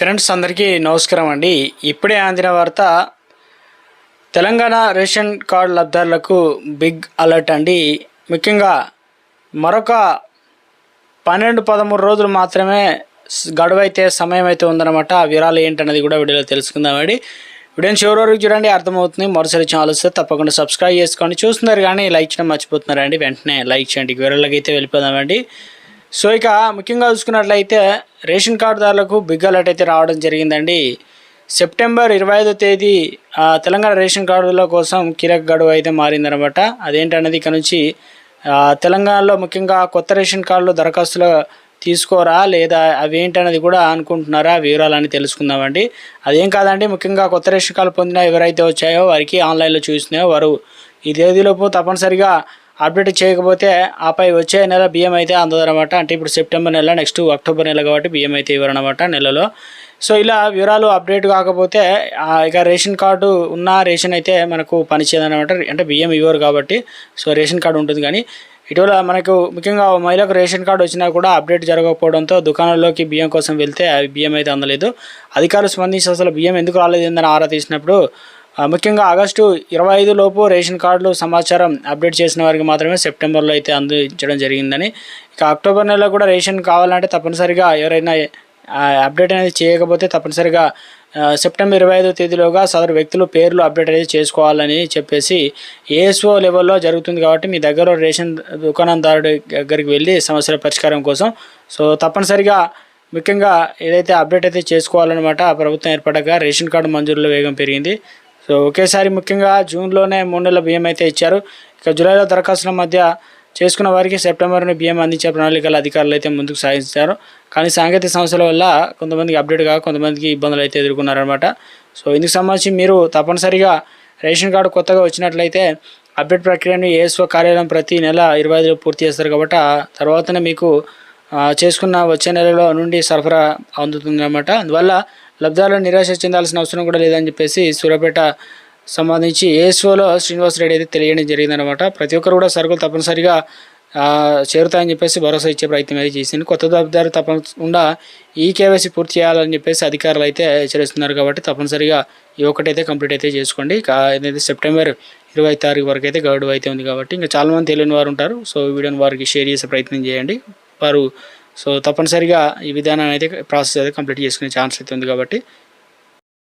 Friends అందరికీ నమస్కారం అండి. ఇప్పుడే అందిన వార్త తెలంగాణ రేషన్ కార్డు లబ్ధారులకు బిగ్ అలర్ట్ అండి. ముఖ్యంగా మరొక పన్నెండు పదమూడు రోజులు మాత్రమే గడువైతే సమయం అయితే ఉందన్నమాట. ఆ వివరాలు ఏంటన్నది కూడా వీడియోలో తెలుసుకుందామండి వీడియోని చివరి వరకు చూడండి అర్థమవుతుంది. మరోసారి ఛానల్ వస్తే తప్పకుండా సబ్స్క్రైబ్ చేసుకోండి. చూస్తున్నారు కానీ లైక్ చేయడం మర్చిపోతున్నారండి. వెంటనే లైక్ చేయండి. వివరాలకి అయితే వెళ్ళిపోదామండి. సో ఇక ముఖ్యంగా చూసుకున్నట్లయితే రేషన్ కార్డుదారులకు బిగ్ అలర్ట్ అయితే రావడం జరిగిందండి. సెప్టెంబర్ ఇరవై ఐదో తేదీ తెలంగాణ రేషన్ కార్డుల కోసం కీలక గడువు అయితే మారిందనమాట. అదేంటన్నది ఇక నుంచి తెలంగాణలో ముఖ్యంగా కొత్త రేషన్ కార్డులు దరఖాస్తులు తీసుకోరా లేదా అవి ఏంటన్నది కూడా అనుకుంటున్నారా వివరాలని తెలుసుకుందామండి. అదేం కాదండి ముఖ్యంగా కొత్త రేషన్ కార్డు పొందిన ఎవరైతే వచ్చాయో వారికి ఆన్లైన్లో చూసినాయో వారు ఈ తేదీలోపు తప్పనిసరిగా అప్డేట్ చేయకపోతే ఆపై వచ్చే నెల బియ్యం అయితే అందదనమాట అంటే ఇప్పుడు సెప్టెంబర్ నెల నెక్స్ట్ అక్టోబర్ నెల కాబట్టి బియ్యం అయితే ఇవ్వరనమాట నెలలో. సో ఇలా వివరాలు అప్డేట్ కాకపోతే ఇక రేషన్ కార్డు ఉన్న రేషన్ అయితే మనకు పనిచేయదనమాట అంటే బియ్యం ఇవ్వరు కాబట్టి సో రేషన్ కార్డు ఉంటుంది కానీ. ఇటీవల మనకు ముఖ్యంగా మహిళకు రేషన్ కార్డు వచ్చినా కూడా అప్డేట్ జరగకపోవడంతో దుకాణంలోకి బియ్యం కోసం వెళ్తే అవి బియ్యం అయితే అందలేదు. అధికారులు స్పందించి అసలు బియ్యం ఎందుకు రాలేదని ఆరా తీసినప్పుడు ముఖ్యంగా ఆగస్టు ఇరవై ఐదు లోపు రేషన్ కార్డులు సమాచారం అప్డేట్ చేసిన వారికి మాత్రమే సెప్టెంబర్లో అయితే అందించడం జరిగిందని. ఇక అక్టోబర్ నెలలో కూడా రేషన్ కావాలంటే తప్పనిసరిగా ఎవరైనా అప్డేట్ అనేది చేయకపోతే తప్పనిసరిగా సెప్టెంబర్ ఇరవై ఐదో తేదీలోగా సదరు వ్యక్తులు పేర్లు అప్డేట్ అనేది చేసుకోవాలని చెప్పేసి ఏఎస్ఓ లెవెల్లో జరుగుతుంది కాబట్టి మీ దగ్గర రేషన్ దుకాణందారుడి దగ్గరికి వెళ్ళి సమస్యల పరిష్కారం కోసం. సో తప్పనిసరిగా ముఖ్యంగా ఏదైతే అప్డేట్ అయితే చేసుకోవాలన్నమాట ప్రభుత్వం ఏర్పడగా రేషన్ కార్డు మంజూరులో వేగం పెరిగింది. సో ఒకేసారి ముఖ్యంగా జూన్లోనే మూడు నెలల బియ్యం అయితే ఇచ్చారు. ఇక జూలైలో దరఖాస్తుల మధ్య చేసుకున్న వారికి సెప్టెంబర్ని బియ్యం అందించే ప్రణాళికలు అధికారులు అయితే ముందుకు సాగించారు. కానీ సాంకేతిక సమస్యల వల్ల కొంతమందికి అప్డేట్ కాక కొంతమందికి ఇబ్బందులు అయితే ఎదుర్కొన్నారనమాట సో ఇందుకు సంబంధించి మీరు తప్పనిసరిగా రేషన్ కార్డు కొత్తగా వచ్చినట్లయితే అప్డేట్ ప్రక్రియను ఏఎస్ఓ కార్యాలయం ప్రతి నెల ఇరవై ఐదులో పూర్తి చేస్తారు కాబట్టి ఆ తర్వాతనే మీకు చేసుకున్న వచ్చే నెలలో నుండి సరఫరా అందుతుంది అనమాట అందువల్ల లబ్ధాలను నిరాశ చెందాల్సిన అవసరం కూడా లేదని చెప్పేసి సూర్యాపేట సంబంధించి ఏఎస్ఓలో శ్రీనివాస్ రెడ్డి అయితే తెలియడం జరిగిందనమాట ప్రతి ఒక్కరు కూడా సరుకులు తప్పనిసరిగా చేరుతాయని చెప్పేసి భరోసా ఇచ్చే ప్రయత్నం అయితే చేసింది. కొత్త లబ్ధారు తప్పకుండా ఈ కేవైసీ పూర్తి చేయాలని చెప్పేసి అధికారులు అయితే హెచ్చరిస్తున్నారు కాబట్టి తప్పనిసరిగా ఈ ఒక్కటైతే కంప్లీట్ అయితే చేసుకోండి. ఏదైతే సెప్టెంబర్ ఇరవై తారీఖు వరకు అయితే గడువు అయితే ఉంది కాబట్టి ఇంకా చాలామంది తెలియని వారు ఉంటారు. సో వీడియోని వారికి షేర్ చేసే ప్రయత్నం చేయండి. వారు సో తప్పనిసరిగా ఈ విధానాన్ని అయితే ప్రాసెస్ అయితే కంప్లీట్ చేసుకునే ఛాన్స్ అయితే ఉంది కాబట్టి